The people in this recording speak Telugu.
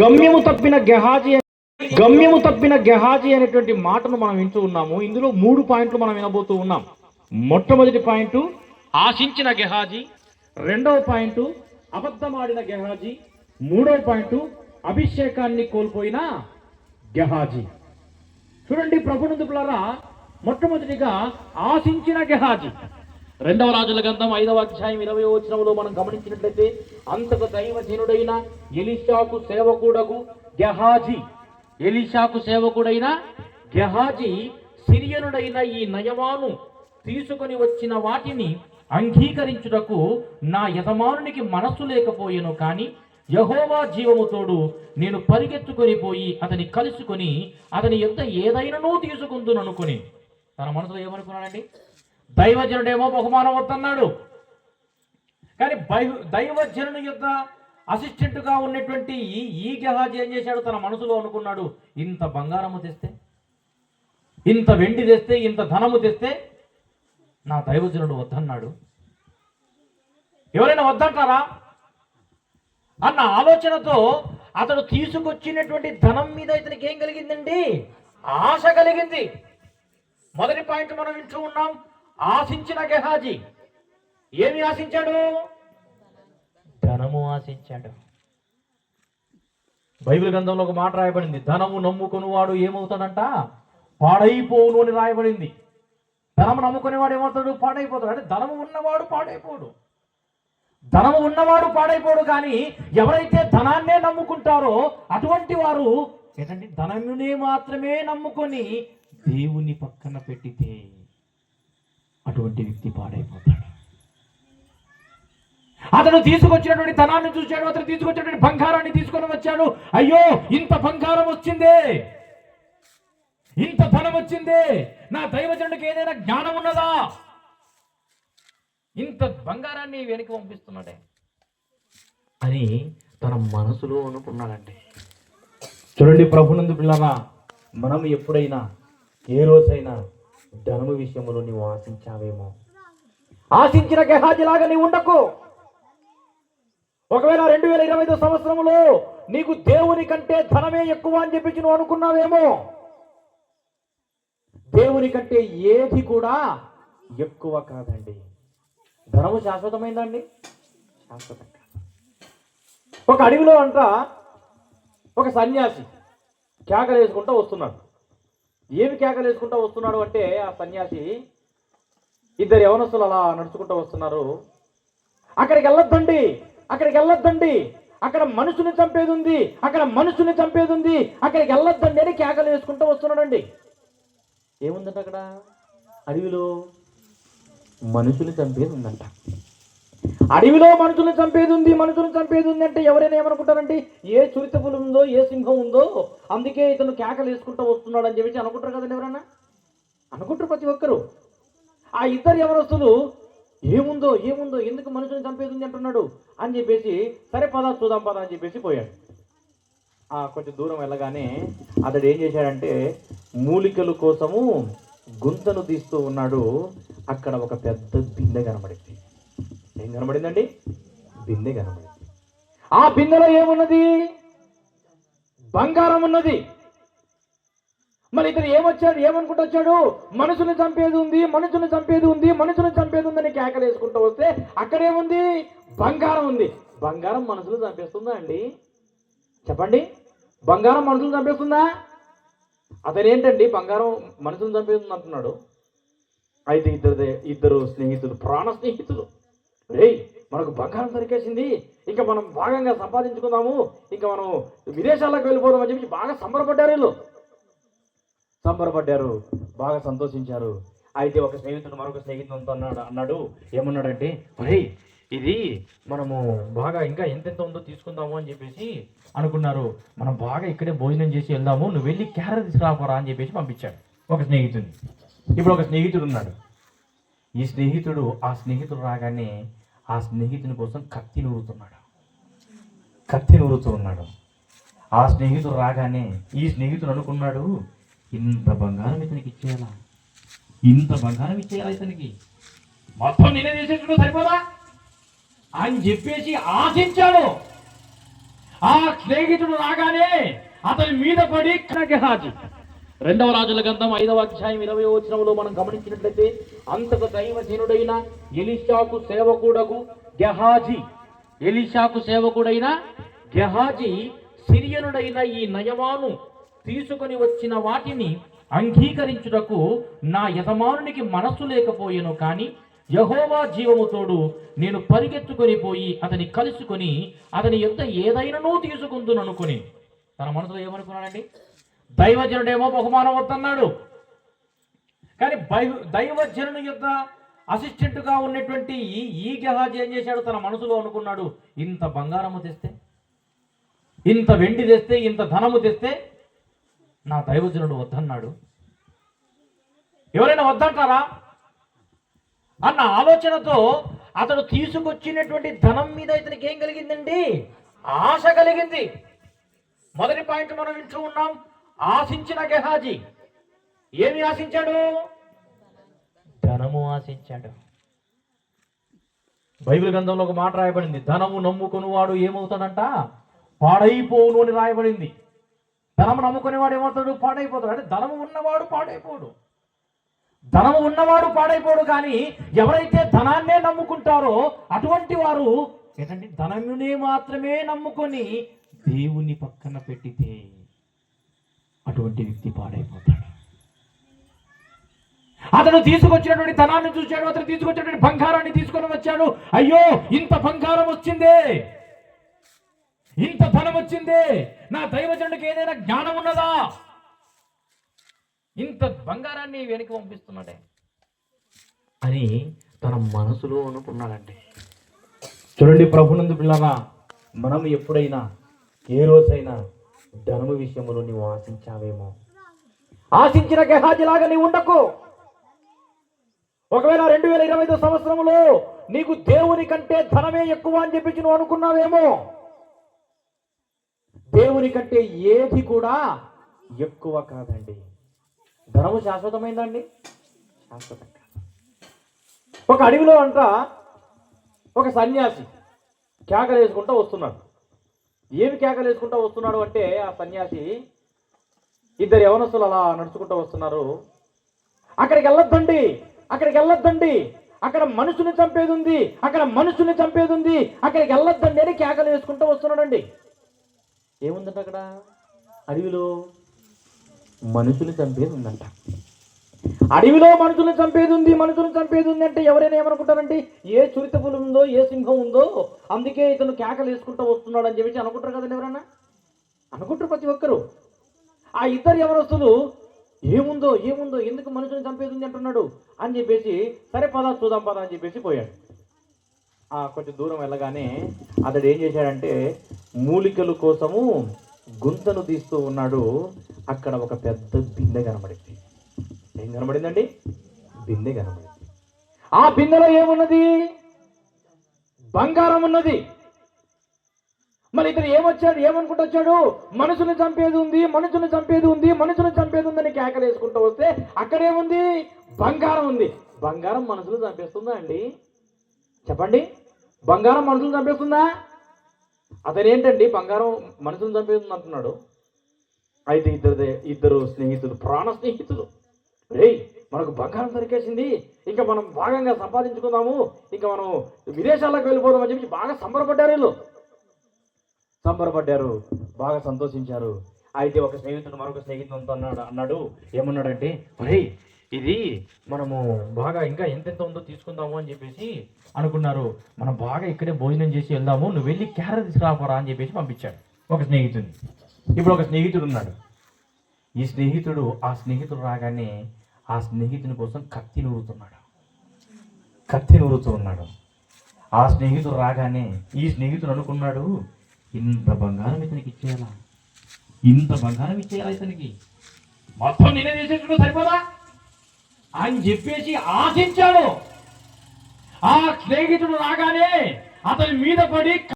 గమ్యము తప్పిన గెహాజీ గమ్యము తప్పిన గెహాజీ అనేటువంటి మాటను మనం వింటూ ఉన్నాము. ఇందులో మూడు పాయింట్లు మనం వినబోతూ ఉన్నాం. మొట్టమొదటి పాయింట్ ఆశించిన గెహాజీ. రెండవ పాయింట్ అబద్ధమాడిన గెహాజీ. మూడవ పాయింట్ అభిషేకాన్ని కోల్పోయిన గెహాజీ. చూడండి ప్రభునందుకులారా మొట్టమొదటిగా ఆశించిన గెహాజీ. రెండవ రాజుల గ్రంథం ఐదవ అధ్యాయం ఇరవై వచనంలో మనం గమనించినట్లయితే అంతకు దైవజనుడైన ఎలిషాకు సేవకుడకు గెహాజీ. ఎలిషాకు సేవకుడైన గెహాజీ సిరియనుడైన ఈ నయమాను తీసుకొని వచ్చిన వాటిని అంగీకరించుటకు నా యజమానునికి మనస్సు లేకపోయాను కానీ యహోవా జీవముతోడు నేను పరిగెత్తుకొని పోయి అతని కలుసుకొని అతని యొక్క ఏదైనానూ తీసుకుందును అనుకుని తన మనసులో ఏమనుకున్నాడండి? దైవజనుడేమో బహుమానం వద్దన్నాడు కానీ బై- దైవజనుని యొక్క అసిస్టెంట్గా ఉన్నటువంటి ఈ ఈ గెహాజీ ఏం చేశాడు? తన మనసులో అనుకున్నాడు ఇంత బంగారము తెస్తే ఇంత వెండి తెస్తే ఇంత ధనము తెస్తే నా దైవజనుడు వద్దన్నాడు. ఎవరైనా వద్దంటారా? అన్న ఆలోచనతో అతడు తీసుకొచ్చినటువంటి ధనం మీద ఇతనికి ఏం కలిగిందండి? ఆశ కలిగింది. మొదటి పాయింట్ మనం వింటూ ఉన్నాం ఆశించిన గెహాజీ. ఏమి ఆశించాడు? ధనము ఆశించాడు. బైబిల్ గ్రంథంలో ఒక మాట రాయబడింది. ధనము నమ్ముకునేవాడు ఏమవుతాడంట? పాడైపోవును అని రాయబడింది. ధనము నమ్ముకునేవాడు ఏమవుతాడు? పాడైపోతాడు. అంటే ధనము ఉన్నవాడు పాడైపోడు. ధనము ఉన్నవాడు పాడైపోడు కానీ ఎవరైతే ధనాన్నే నమ్ముకుంటారో అటువంటి వారు ఏంటంటే ధనమునే మాత్రమే నమ్ముకొని దేవుని పక్కన పెట్టితే అటువంటి వ్యక్తి పాడైపోతాడు. అతను తీసుకొచ్చినటువంటి ధనాన్ని చూశాడు అతను తీసుకొచ్చినటువంటి బంగారాన్ని తీసుకొని వచ్చాడు. అయ్యో ఇంత బంగారం వచ్చిందే. ఇంత ధనం వచ్చిందే. నా దైవజనుడికి ఏదైనా జ్ఞానం ఉన్నదా? ఇంత బంగారాన్ని వెనక్కి పంపిస్తున్నాడే. అని తన మనసులో అనుకున్నాడండి. చూడండి ప్రభునందు పిల్లరా మనం ఎప్పుడైనా ఏ రోజైనా ధనము విషయంలో నీవు ఆశించావేమో? ఆశించిన గెహాజీలాగా నీవు ఉండకు. ఒకవేళ రెండు వేల ఇరవై ఐదు సంవత్సరంలో నీకు దేవుని కంటే ధనమే ఎక్కువ అని చెప్పి నువ్వు అనుకున్నావేమో? దేవుని కంటే ఏది కూడా ఎక్కువ కాదండి. ధనము శాశ్వతమైందండి? శాశ్వతం ఒక అడవిలో అంట ఒక సన్యాసి కేకలు వేసుకుంటా వస్తున్నాడు. ఏమి కేకలు వేసుకుంటూ వస్తున్నాడు అంటే ఆ సన్యాసి ఇద్దరు యవనస్తులు అలా నడుచుకుంటూ వస్తున్నారు. అక్కడికి వెళ్ళొద్దండి అక్కడికి వెళ్ళొద్దండి. అక్కడ మనుషుని చంపేది ఉంది అక్కడ మనుషుని చంపేది ఉంది అక్కడికి వెళ్ళొద్దండి అని కేకలు వేసుకుంటూ వస్తున్నాడండి. ఏముందంట అక్కడ? అడవిలో మనుషులు చంపేది ఉందంట అడవిలో మనుషులను చంపేది ఉంది మనుషులను చంపేది ఉంది అంటే ఎవరైనా ఏమనుకుంటారండి? ఏ చురితపులు ఉందో ఏ సింహం ఉందో అందుకే ఇతను కేకలు వేసుకుంటూ వస్తున్నాడు అని చెప్పేసి అనుకుంటారు కదండి ఎవరైనా అనుకుంటారు ప్రతి ఒక్కరు. ఆ ఇద్దరు ఎవరస్తులు ఏముందో ఏముందో ఎందుకు మనుషుని చంపేది ఉంది అంటున్నాడు? అని చెప్పేసి సరే పద చూద్దాం పద అని చెప్పేసి పోయాడు. ఆ కొంచెం దూరం వెళ్ళగానే అతడు ఏం చేశాడంటే మూలికల కోసము గుంతను తీస్తూ ఉన్నాడు. అక్కడ ఒక పెద్ద బిందె కనబడింది. ఏం కనబడిందండి? బిందె కనబడింది. ఆ బిందెలో ఏమున్నది? బంగారం ఉన్నది. మరి ఇతను ఏమొచ్చాడు? ఏమనుకుంటూ వచ్చాడు? మనుషుని చంపేది ఉంది మనుషుని చంపేది ఉంది మనుషుని చంపేది ఉందని కేకలు వేసుకుంటూ వస్తే అక్కడేముంది బంగారం ఉంది. బంగారం మనుషులు చంపేస్తుందా అండి? చెప్పండి. బంగారం మనుషులు చంపేస్తుందా? అతను ఏంటండి బంగారం మనుషులు చంపేస్తుంది అంటున్నాడు అయితే ఇద్దరు ఇద్దరు స్నేహితులు ప్రాణ స్నేహితులు. రే మనకు బంగారం దొరికేసింది. ఇంకా మనం భాగంగా సంపాదించుకుందాము. ఇంకా మనం విదేశాలకు వెళ్ళిపోదాం అని చెప్పి బాగా సంబరపడ్డారు వీళ్ళు. సంబరపడ్డారు బాగా సంతోషించారు. అయితే ఒక స్నేహితుడు మరొక స్నేహితుడు అన్నాడు అన్నాడు ఏమన్నాడంటే ఒరే ఇది మనము బాగా ఇంకా ఎంతెంత ఉందో తీసుకుందాము అని చెప్పేసి అనుకున్నారు. మనం బాగా ఇక్కడే భోజనం చేసి వెళ్దాము. నువ్వు వెళ్ళి క్యారెట్ తీసుకురాపోరా అని చెప్పేసి పంపించాడు ఒక స్నేహితుడిని ఇప్పుడు ఒక స్నేహితుడు ఉన్నాడు. ఈ స్నేహితుడు ఆ స్నేహితుడు రాగానే ఆ స్నేహితుని కోసం కత్తి నూరుతున్నాడు కత్తి నూరుతూ ఉన్నాడు. ఆ స్నేహితుడు రాగానే ఈ స్నేహితుడు అనుకున్నాడు ఇంత బంగారం ఇతనికి ఇచ్చేయాలా? ఇంత బంగారం ఇచ్చేయాలా ఇతనికి? మొత్తం నేనే చేసేటట్టు సరిపోదా? అని చెప్పేసి ఆశించాడు. ఆ స్నేహితుడు రాగానే అతని మీద పడి గెహాజీ రెండవ రాజుల గ్రంథం ఐదవ అధ్యాయం ఇరవై వచనంలో మనం గమనించినట్లయితే అంతకు దైవజనుడైన ఎలిషాకు సేవకుడకు గెహాజీ. ఎలిషాకు సేవకుడైన గెహాజీ సిరియనుడైన ఈ నయమాను తీసుకొని వచ్చిన వాటిని అంగీకరించుటకు నా యజమానునికి మనస్సు లేకపోయాను కానీ యహోవా జీవముతోడు నేను పరిగెత్తుకొని పోయి అతని కలుసుకొని అతని యొక్క ఏదైనానూ తీసుకుందుననుకొని. తన మనసులో ఏమనుకున్నాడండి? దైవజనుడేమో బహుమానం వద్దన్నాడు కానీ బై- దైవజనుని యొక్క అసిస్టెంట్గా ఉన్నటువంటి ఈ ఈ గెహాజీ ఏం చేశాడు? తన మనసులో అనుకున్నాడు ఇంత బంగారము తెస్తే ఇంత వెండి తెస్తే ఇంత ధనము తెస్తే నా దైవజనుడు వద్దన్నాడు. ఎవరైనా వద్దంటారా? అన్న ఆలోచనతో అతడు తీసుకొచ్చినటువంటి ధనం మీద ఇతనికి ఏం కలిగిందండి? ఆశ కలిగింది. మొదటి పాయింట్ మనం వింటూ ఉన్నాం ఆశించిన గెహాజీ. ఏమి ఆశించాడు? ధనము ఆశించాడు. బైబిల్ గ్రంథంలో ఒక మాట రాయబడింది. ధనము నమ్ముకునేవాడు ఏమవుతాడంట? పాడైపోవును అని రాయబడింది. ధనము నమ్ముకునేవాడు ఏమవుతాడు? పాడైపోతాడు. అంటే ధనము ఉన్నవాడు పాడైపోడు. ధనము ఉన్నవాడు పాడైపోడు కానీ ఎవరైతే ధనాన్నే నమ్ముకుంటారో అటువంటి వారు ఏంటంటే ధనమునే మాత్రమే నమ్ముకొని దేవుని పక్కన పెట్టితే అటువంటి వ్యక్తి పాడైపోతాడు. అతను తీసుకొచ్చినటువంటి ధనాన్ని చూశాడు అతను తీసుకొచ్చినటువంటి బంగారాన్ని తీసుకొని వచ్చాడు. అయ్యో ఇంత బంగారం వచ్చిందే. ఇంత ధనం వచ్చిందే. నా దైవజనుడికి ఏదైనా జ్ఞానం ఉన్నదా? ఇంత బంగారాన్ని వెనక్కి పంపిస్తున్నాడే. అని తన మనసులో అనుకున్నాడండి. చూడండి ప్రభునందు పిల్లరా మనం ఎప్పుడైనా ఏ రోజైనా ధనము విషయంలో నీవు ఆశించావేమో? ఆశించిన గెహాజీలాగా నీవు ఉండకు. ఒకవేళ రెండు వేల ఇరవై ఐదు సంవత్సరంలో నీకు దేవుని కంటే ధనమే ఎక్కువ అని చెప్పి నువ్వు అనుకున్నావేమో? దేవుని కంటే ఏది కూడా ఎక్కువ కాదండి. ధనము శాశ్వతమైందండి? శాశ్వతం కాదు. ఒక అడవిలో అంట ఒక సన్యాసి కేకలు వేసుకుంటూ వస్తున్నాడు. ఏమి కేకలు వేసుకుంటూ వస్తున్నాడు అంటే ఆ సన్యాసి ఇద్దరు యవనస్తులు అలా నడుచుకుంటూ వస్తున్నారు. అక్కడికి వెళ్ళొద్దండి అక్కడికి వెళ్ళొద్దండి. అక్కడ మనుషుని చంపేది ఉంది అక్కడ మనుషుని చంపేది ఉంది. అక్కడికి వెళ్ళొద్దండి అని కేకలు వేసుకుంటూ వస్తున్నాడండి. ఏముందంట అక్కడ? అడవిలో మనుషులు చంపేది ఉందంట. అడవిలో మనుషులను చంపేది ఉంది మనుషులను చంపేది ఉంది అంటే ఎవరైనా ఏమనుకుంటారంటే ఏ చురిత పులి ఉందో ఏ సింహం ఉందో అందుకే ఇతను కేకలు వేసుకుంటూ వస్తున్నాడు అని చెప్పేసి అనుకుంటారు కదండి ఎవరైనా అనుకుంటారు ప్రతి ఒక్కరు. ఆ ఇద్దరు ఎవరస్తులు ఏముందో ఏముందో ఎందుకు మనుషులను చంపేది ఉంది అంటున్నాడు? అని చెప్పేసి సరే పద చూద్దాం పద అని చెప్పేసి పోయాడు. ఆ కొంచెం దూరం వెళ్ళగానే అతడు ఏం చేశాడంటే మూలికల కోసము గుంతను తీస్తూ ఉన్నాడు. అక్కడ ఒక పెద్ద బిందె కనబడింది. ఏం కనబడిందండి? బిందె కనబడింది. ఆ బిందెలో ఏమున్నది? బంగారం ఉన్నది. మరి ఇతను ఏమొచ్చాడు? ఏమనుకుంటూ వచ్చాడు? మనుషుని చంపేది ఉంది మనుషుని చంపేది ఉంది మనుషుని చంపేది ఉందని కేకలు వేసుకుంటూ వస్తే అక్కడేముంది బంగారం ఉంది. బంగారం మనుషులు చంపేస్తుందా అండి? చెప్పండి. బంగారం మనుషులు చంపేస్తుందా? అతను ఏంటండి బంగారం మనుషులు చంపేస్తుంది అంటున్నాడు అయితే ఇద్దరు ఇద్దరు స్నేహితులు ప్రాణ స్నేహితులు. రే మనకు బంగారం దొరికేసింది. ఇంకా మనం భాగంగా సంపాదించుకుందాము. ఇంకా మనం విదేశాలకు వెళ్ళిపోదాం అని చెప్పి బాగా సంబరపడ్డారు వీళ్ళు. సంబరపడ్డారు బాగా సంతోషించారు. అయితే ఒక స్నేహితుడు మరొక స్నేహితుడు అన్నాడు అన్నాడు ఏమన్నాడంటే ఒరే ఇది మనము బాగా ఇంకా ఎంతెంత ఉందో తీసుకుందాము అని చెప్పేసి అనుకున్నారు. మనం బాగా ఇక్కడే భోజనం చేసి వెళ్దాము. నువ్వు వెళ్ళి క్యారెట్ తీసుకురాపరా అని చెప్పేసి పంపించాడు ఒక స్నేహితుడిని ఇప్పుడు ఒక స్నేహితుడు ఉన్నాడు. ఈ స్నేహితుడు ఆ స్నేహితుడు రాగానే ఆ స్నేహితుని కోసం కత్తి నూరుతున్నాడు కత్తి నూరుతూ ఉన్నాడు. ఆ స్నేహితుడు రాగానే ఈ స్నేహితుడు అనుకున్నాడు ఇంత బంగారం ఇతనికి ఇచ్చేయాలా? ఇంత బంగారం ఇచ్చేయాలా ఇతనికి? మొత్తం నేనే చేసేట్టుగా సరిపోదా? అని చెప్పేసి ఆశించాడు. ఆ స్నేహితుడు రాగానే అతని మీద పడి